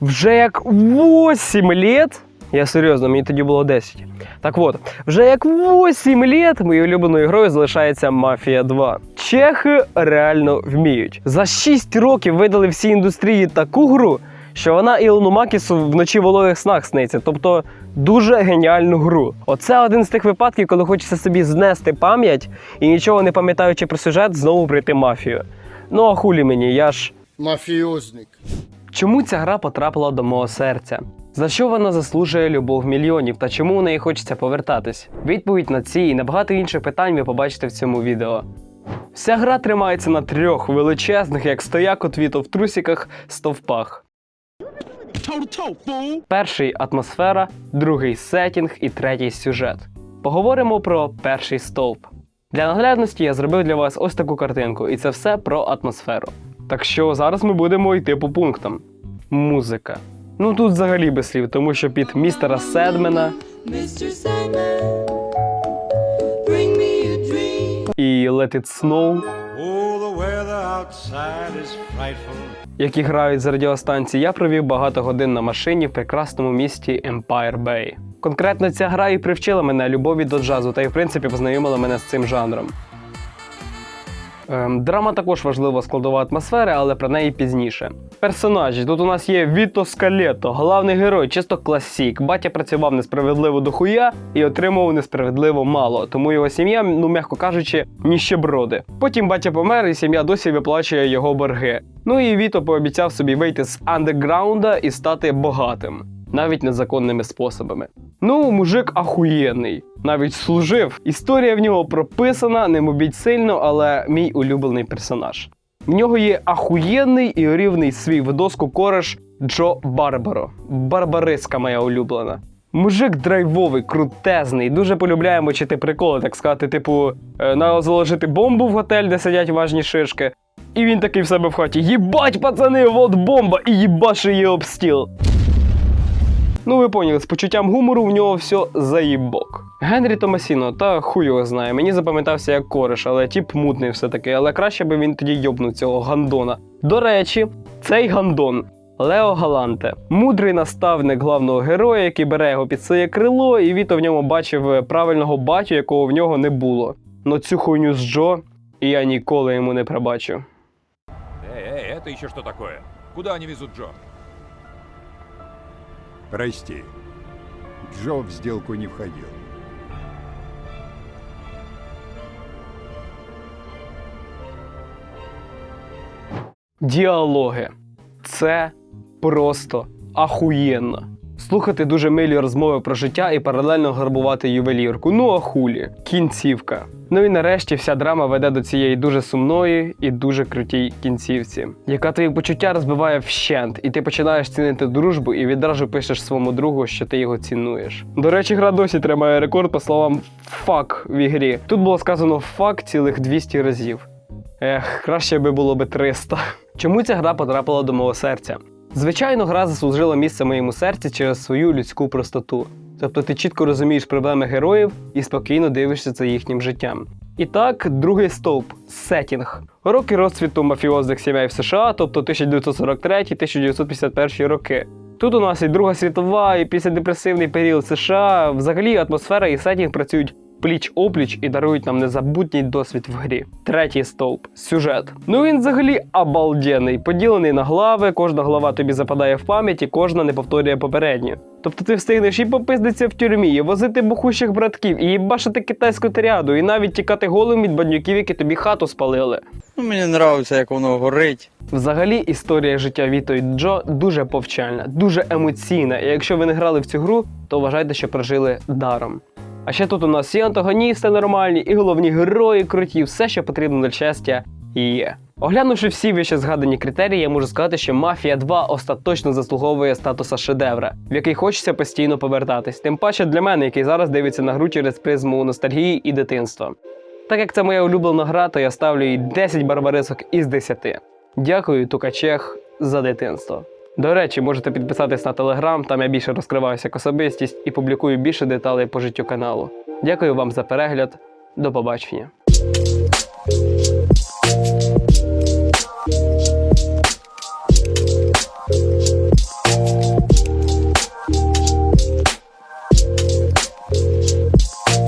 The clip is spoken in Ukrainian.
Вже як 8 літ. Я серйозно, мені тоді було 10. Так от, вже як 8 літ моєю улюбленою грою залишається Мафія 2. Чехи реально вміють. За 6 років видали всій індустрії таку гру, що вона Ілону Макісу вночі в вологих снах сниться. Тобто дуже геніальну гру. Оце один з тих випадків, коли хочеться собі знести пам'ять і нічого не пам'ятаючи про сюжет, знову прийти мафію. Ну а хулі мені, я ж Мафіозник. Чому ця гра потрапила до мого серця? За що вона заслужує любов мільйонів та чому у неї хочеться повертатись? Відповідь на ці і на багато інших питань ви побачите в цьому відео. Вся гра тримається на трьох величезних, як стояк от Віто в трусіках, стовпах. Перший атмосфера, другий сетінг і третій сюжет. Поговоримо про перший стовп. Для наглядності я зробив для вас ось таку картинку, і це все про атмосферу. Так що зараз ми будемо йти по пунктам. Музика. Ну тут взагалі без слів, тому що під містера Седмена і Let It Snow, які грають з радіостанції, я провів багато годин на машині в прекрасному місті Empire Bay. Конкретно ця гра і привчила мене любові до джазу та й в принципі познайомила мене з цим жанром. Ем, драма також важлива складова атмосфери, але про неї пізніше. Персонажі тут у нас є Віто Скалето, головний герой, чисто класік. Батя працював несправедливо до хуя і отримував несправедливо мало, тому його сім'я, ну м'яко кажучи, ніщеброди. Потім батя помер, і сім'я досі виплачує його борги. Ну і Віто пообіцяв собі вийти з андеграунда і стати багатим, навіть незаконними способами. Ну, мужик ахуєнний. Навіть служив. Історія в нього прописана, не мобіть сильно, але мій улюблений персонаж. В нього є ахуєнний і рівний свій в доску кореш Джо Барбаро. Барбариска моя улюблена. Мужик драйвовий, крутезний, дуже полюбляє мочити приколи, так сказати, типу, на заложити бомбу в готель, де сидять важні шишки. І він такий в себе в хаті: Їбать, пацани, от бомба! І їбаши її об стіл. Ну, ви поняли, з почуттям гумору в нього все заїбок. Генрі Томасіно, та хуй його знає. Мені запам'ятався як кореш, але тіп мутний все-таки, але краще би він тоді йобнув цього гандона. До речі, цей гандон. Лео Галанте, мудрий наставник главного героя, який бере його під своє крило, і Віто в ньому бачив правильного батю, якого в нього не було. Но цю хуйню з Джо я ніколи йому не пробачу. Эй, эй, это еще что такое? Куда они везут Джо? Прости. Джо в сделку не входил. Діалоги. Це просто ахуєнно. Слухати дуже милі розмови про життя і паралельно грабувати ювелірку. Ну а хулі. Кінцівка. Ну і нарешті вся драма веде до цієї дуже сумної і дуже крутій кінцівці, яка твої почуття розбиває вщент, і ти починаєш цінити дружбу і відразу пишеш своєму другу, що ти його цінуєш. До речі, гра досі тримає рекорд по словам фак в ігрі. Тут було сказано фак цілих 200 разів. Ех, краще би було би 300. Чому ця гра потрапила до мого серця? Звичайно, гра заслужила місце моєму серці через свою людську простоту. Тобто ти чітко розумієш проблеми героїв і спокійно дивишся за їхнім життям. І так, другий стовп сетінг. Роки розцвіту мафіозних сімей в США, тобто 1943-1951 роки. Тут у нас і Друга світова, і післядепресивний період США. Взагалі атмосфера і сетінг працюють пліч опліч і дарують нам незабутній досвід в грі. Третій стовп сюжет. Ну він взагалі обалденний, поділений на глави, кожна глава тобі западає в пам'ять і кожна не повторює попередню. Тобто ти встигнеш і попиздитися в тюрмі, і возити бухущих братків, і їбашити китайську тряду, і навіть тікати голим від бандюків, які тобі хату спалили. Ну, мені подобається, як воно горить. Взагалі, історія життя Віто і Джо дуже повчальна, дуже емоційна. І якщо ви не грали в цю гру, то вважайте, що прожили даром. А ще тут у нас і антагоністи нормальні, і головні герої круті, все, що потрібно для щастя, є. Оглянувши всі вище згадані критерії, я можу сказати, що Мафія 2 остаточно заслуговує статуса шедевра, в який хочеться постійно повертатись. Тим паче для мене, який зараз дивиться на гру через призму ностальгії і дитинства. Так як це моя улюблена гра, то я ставлю їй 10 барбарисок із 10. Дякую, Тукачех, за дитинство. До речі, можете підписатись на телеграм, там я більше розкриваюся як особистість і публікую більше деталей по життю каналу. Дякую вам за перегляд. До побачення.